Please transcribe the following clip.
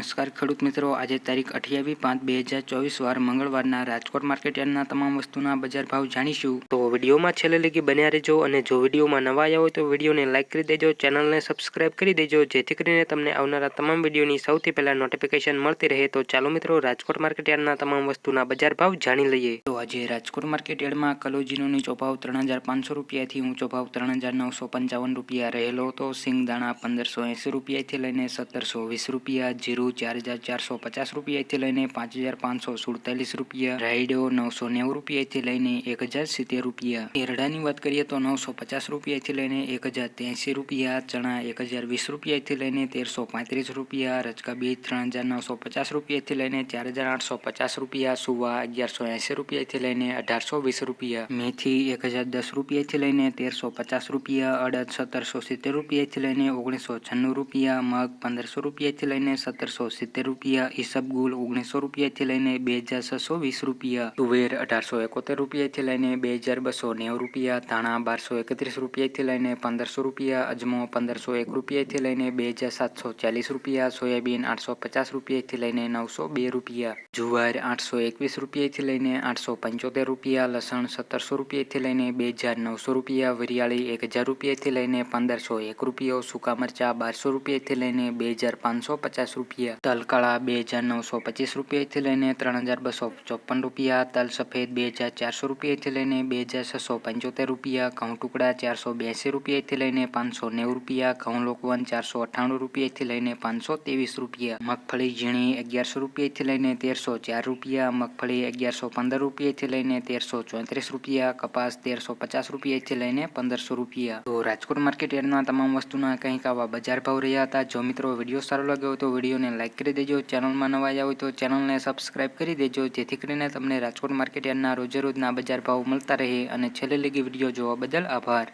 નમસ્કાર ખેડૂત મિત્રો, આજે તારીખ અઠ્યાવીસ પાંચ બે હજાર ચોવીસ, વાર મંગળવારના રાજકોટ માર્કેટ યાર્ડના તમામ વસ્તુના બજાર ભાવ જાણીશું. તો વિડીયોમાં છેલ્લે લગી બન્યા રહેજો અને જો વિડીયોમાં નવા આવ્યા હોય તો વિડીયોને લાઇક કરી દેજો, ચેનલને સબસ્ક્રાઇબ કરી દેજો, જેથી કરીને તમને આવનારા તમામ વિડીયોની સૌથી પહેલાં નોટિફિકેશન મળતી રહે. તો ચાલો મિત્રો, રાજકોટ માર્કેટ યાર્ડના તમામ વસ્તુના બજાર ભાવ જાણી લઈએ. તો આજે રાજકોટ માર્કેટ યાર્ડમાં કલોજીનો નીચો ભાવ ત્રણ હજાર પાંચસો રૂપિયાથી ઊંચો ભાવ ત્રણ હજાર નવસો પંચાવન રૂપિયા રહેલો હતો. સિંગદાણા પંદરસો એંસી રૂપિયાથી લઈને સત્તરસો વીસ રૂપિયા, જીરું ચાર હજાર ચારસો પચાસ રૂપિયાથી લઈને પાંચ હજાર પાંચસો સુડતાલીસ રૂપિયા રાયડો નવસો નેવું રૂપિયાથી લઈને એક હજાર સિત્તેર રૂપિયા એરડાની વાત કરીએ તો નવસો પચાસ રૂપિયાથી લઈને એક હજાર ત્યાંસી રૂપિયા ચણા એક હજાર વીસ રૂપિયાથી લઈને તેરસો પાંત્રીસ રૂપિયા રચકા બીજ ત્રણ હજાર નવસો પચાસ રૂપિયાથી લઈને ચાર હજાર આઠસો પચાસ રૂપિયા સુવા અગિયારસો એંસી રૂપિયાથી લઈને અઢારસો વીસ રૂપિયા મેથી એક હજાર દસ રૂપિયાથી લઈને તેરસો પચાસ રૂપિયા અડદ સત્તરસો સિત્તેર રૂપિયાથી લઈને ઓગણીસો છન્નું રૂપિયા મગ પંદરસો રૂપિયાથી લઈને સત્તરસો સિત્તેર રૂપિયા ઈસબગુલ ઓગણીસો રૂપિયાથી લઈને બે હજાર છસો વીસ રૂપિયા તુવેર અઢારસો એકોતેર રૂપિયાથી લઈને બે હજાર બસો નેવું રૂપિયા ધાણા બારસો એકત્રીસ રૂપિયાથી લઈને પંદરસો રૂપિયા અજમો પંદરસો એક રૂપિયાથી લઈને બે હજાર સાતસો ચાલીસ રૂપિયા સોયાબીન આઠસો પચાસ રૂપિયાથી લઈને નવસો બે રૂપિયા જુવાર આઠસો એકવીસ રૂપિયાથી લઈને આઠસો પંચોતેર રૂપિયા લસણ સત્તરસો રૂપિયાથી લઈને બે હજાર નવસો રૂપિયા વરિયાળી એક હજાર રૂપિયાથી લઈને પંદરસો એક રૂપિયો સૂકા મરચા બારસો રૂપિયાથી લઈને બે હજાર પાંચસો પચાસ રૂપિયા તલ કાળા બે હજાર નવસો પચીસ રૂપિયાથી લઈને ત્રણ હજાર બસો ચોપન રૂપિયા, તલ સફેદ બે હજાર ચારસો રૂપિયાથી લઈને બે હજાર છસો પંચોતેર રૂપિયા, ઘઉં ટુકડા ચારસો બ્યાસી રૂપિયાથી લઈને પાંચસો નેવું રૂપિયા, ઘઉં લોકવન ચારસો અઠ્ઠાણું રૂપિયાથી લઈને પાંચસો ત્રેવીસ રૂપિયા, મગફળી ઝીણી અગિયારસો રૂપિયાથી લઈને તેરસો ચાર રૂપિયા, મગફળી અગિયારસો પંદર રૂપિયાથી લઈને તેરસો ચોત્રીસ રૂપિયા, કપાસ તેરસો પચાસ રૂપિયાથી લઈને પંદરસો રૂપિયા. તો રાજકોટ માર્કેટ યાર્ડના તમામ વસ્તુના કંઈક આવા બજાર ભાવ રહ્યા હતા. જો મિત્રો વીડિયો સારો લાગ્યો તો વિડીયોને લાઇક કરી દેજો. ચેનલમાં નવા આવ્યા હોય તો ચેનલને સબસ્ક્રાઇબ કરી દેજો. જેથી કરીને તમને રાજકોટ માર્કેટ યાર્ડના રોજે બજાર ભાવ મળતા રહે. અને છેલ્લે લગી વીડિયો જોવા બદલ આભાર.